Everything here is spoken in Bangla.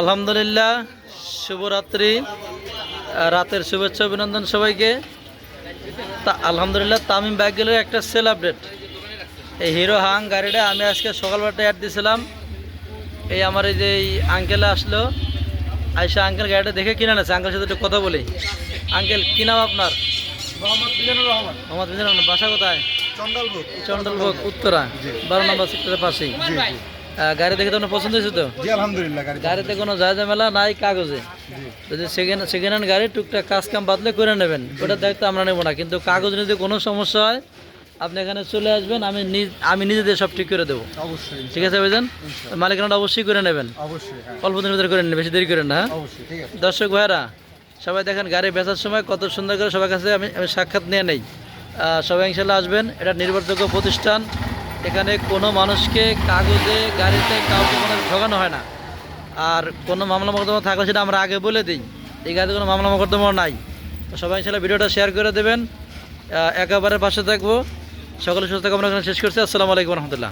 আলহামদুলিল্লাহ শুভরাত্রি রাতের শুভেচ্ছা অভিনন্দন সবাইকে। তা আলহামদুলিল্লাহ তামিম ব্যাগেলের একটা সেল আপডেট এই হিরো হাং গাড়িটা আমি আজকে সকালবেলাটা অ্যাড দিয়েছিলাম এই আমার এই যে এই আঙ্কেল আসলো। আইসা আঙ্কেল গাড়িটা দেখে কিনে নেছে আঙ্কেল সাথে একটু কথা বলি। আঙ্কেল কি নাম আপনার? মোহাম্মদ মিজানুর রহমান। মোহাম্মদ মিজানুর রহমান, বাসা কোথায়? চন্ডালভোগ। চন্ডলভোগ উত্তরা। বারো নম্বর সেক্টরের পাশেই। গাড়ি দেখে তো আপনার পছন্দ হয়েছে তো? জি আলহামদুলিল্লাহ গাড়ি গাড়িতে কোনো যা ঝামেলা নাই কাগজে। যদি সেকেন্ড সেকেন্ড হ্যান্ড গাড়ি টুকটাক কাজ কাম বাদলে করে নেবেন ওটার দায়িত্ব আমরা নেব না। কিন্তু কাগজ যদি কোনো সমস্যা হয় আপনি এখানে চলে আসবেন আমি আমি নিজে দিয়ে সব ঠিক করে দেবো। অবশ্যই ঠিক আছে ভাইজান? মালিকানাটা অবশ্যই করে নেবেন। অবশ্যই হ্যাঁ। অল্প দিনের ভিতরে করে নেবেন বেশি দেরি করেন না হ্যাঁ? দর্শক ভাইরা সবাই দেখেন গাড়ি বেচার সময় কত সুন্দর করে সবার কাছে আমি আমি সাক্ষাৎ নিয়ে নেই। সবাই ইনশাল্লাহ আসবেন এটা নির্ভরযোগ্য প্রতিষ্ঠান। এখানে কোনো মানুষকে কাগজে, গাড়িতে কাউকে কোনো ঠকানো হয় না। আর কোনো মামলা মোকদ্দমা থাকলে সেটা আমরা আগে বলে দিই। এই গাড়িতে কোনো মামলা মোকদ্দমা নাই। তো সবাই ইনশাল্লাহ ভিডিওটা শেয়ার করে দেবেন। একেবারে পাশে থাকব। সকলে সুস্থ এখানে শেষ করছি। আসসালামু আলাইকুম রহমতুল্লাহ।